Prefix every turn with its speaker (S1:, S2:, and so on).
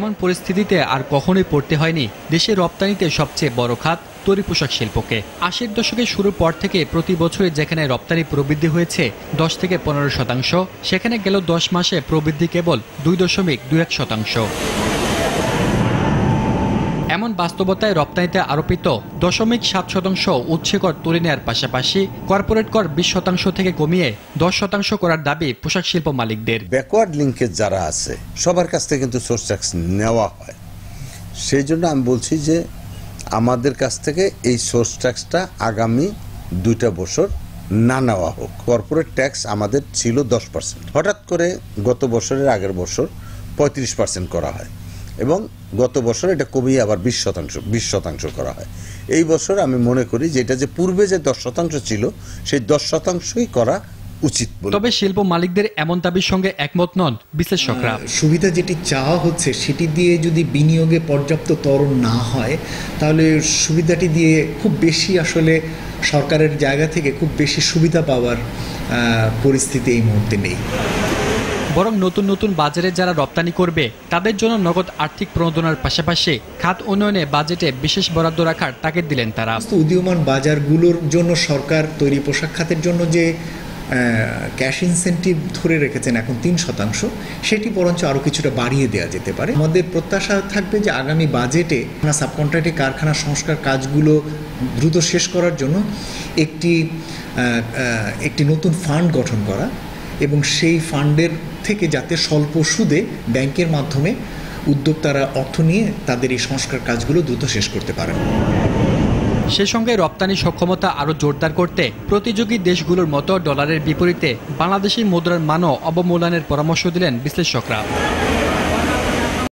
S1: এমন পরিস্থিতিতে আর কখনোই পড়তে হয়নি দেশের রপ্তানিতে সবচেয়ে বড় খাত তৈরি পোশাক শিল্পকে। আশির দশকের শুরুর পর থেকে প্রতি বছরে যেখানে রপ্তানি প্রবৃদ্ধি হয়েছে দশ থেকে পনেরো শতাংশ, সেখানে গেল দশ মাসে প্রবৃদ্ধি কেবল দুই দশমিক দুই এক শতাংশ। এমন বাস্তবতায় রপ্তানিতে আরোপিত দশমিক সাত শতাংশ উচ্ছে কর তুলে নেওয়ার পাশাপাশি কর্পোরেট কর বিশ শতাংশ থেকে কমিয়ে দশ শতাংশ করার দাবি পোশাক শিল্প মালিকদের।
S2: ব্যাকওয়ার্ড লিঙ্কেজ যারা আছে, সবার কাছ থেকে কিন্তু সোর্স ট্যাক্স নেওয়া হয়। সেই জন্য আমি বলছি যে, আমাদের কাছ থেকে এই সোর্স ট্যাক্সটা আগামী দুইটা বছর না নেওয়া হোক। কর্পোরেট ট্যাক্স আমাদের ছিল দশ পার্সেন্ট হঠাৎ করে গত বছরের আগের বছর পঁয়ত্রিশ পার্সেন্ট করা হয়। এবং গত বছর এটা কমিয়ে আবার বিশ শতাংশ বিশ শতাংশ করা হয়। এই বছর আমি মনে করি যে এটা যে পূর্বে যে দশ শতাংশ ছিল সেই দশ শতাংশই করা উচিত
S1: তবে শিল্প মালিকদের এমন দাবির সঙ্গে একমত নন বিশ্লেষকরা।
S3: সুবিধা যেটি চাওয়া হচ্ছে সেটি দিয়ে যদি বিনিয়োগে পর্যাপ্ত ত্বরণ না হয় তাহলে সুবিধাটি দিয়ে খুব বেশি আসলে সরকারের জায়গা থেকে খুব বেশি সুবিধা পাওয়ার পরিস্থিতি এই মুহূর্তে নেই।
S1: বরং নতুন নতুন বাজারে যারা রপ্তানি করবে, তাদের জন্য নগদ আর্থিক প্রণোদনার পাশাপাশি খাত উন্নয়নে বাজেটে বিশেষ বরাদ্দ রাখার তাগিদ দিলেন তারা।
S3: উদীয়মান বাজারগুলোর জন্য সরকার তৈরি পোশাক খাতের জন্য যে ক্যাশ ইনসেন্টিভ ধরে রেখেছেন এখন তিন শতাংশ, সেটি বরঞ্চ আরও কিছুটা বাড়িয়ে দেওয়া যেতে পারে। আমাদের প্রত্যাশা থাকবে যে আগামী বাজেটে সাবকন্ট্রাক্টে কারখানা সংস্কার কাজগুলো দ্রুত শেষ করার জন্য একটি একটি নতুন ফান্ড গঠন করা এবং সেই ফান্ডের থেকে যাতে স্বল্প সুদে ব্যাংকের মাধ্যমে উদ্যোক্তারা অর্থ নিয়ে তাদের এই সংস্কার কাজগুলো দ্রুত শেষ করতে পারে
S1: সে সঙ্গে রপ্তানি সক্ষমতা আরও জোরদার করতে প্রতিযোগী দেশগুলোর মতো ডলারের বিপরীতে বাংলাদেশি মুদ্রার মানও অবমূল্যায়নের পরামর্শ দিলেন বিশ্লেষকরা।